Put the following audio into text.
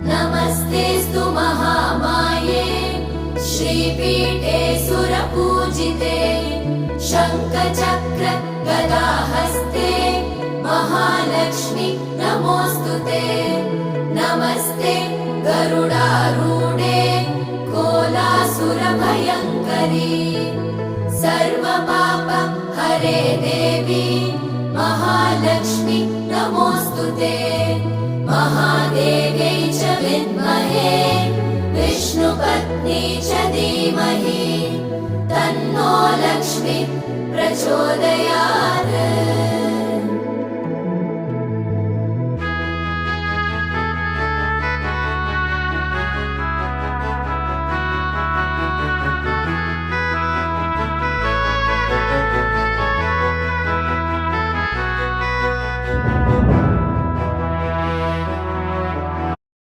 नमस्तेऽस्तु महामाये श्रीपीठे सुरपूजिते शङ्खचक्र गदाहस्ते महालक्ष्मि नमोऽस्तु ते नमस्ते गरुडारूढे कोलासुरभयङ्करी सर्वपाप हरे देवी महालक्ष्मी नमोऽस्तु ते महादेव्यै च विद्महे। विष्णुपत्नी च धीमहि। तन्नो लक्ष्मी प्रचोदयात्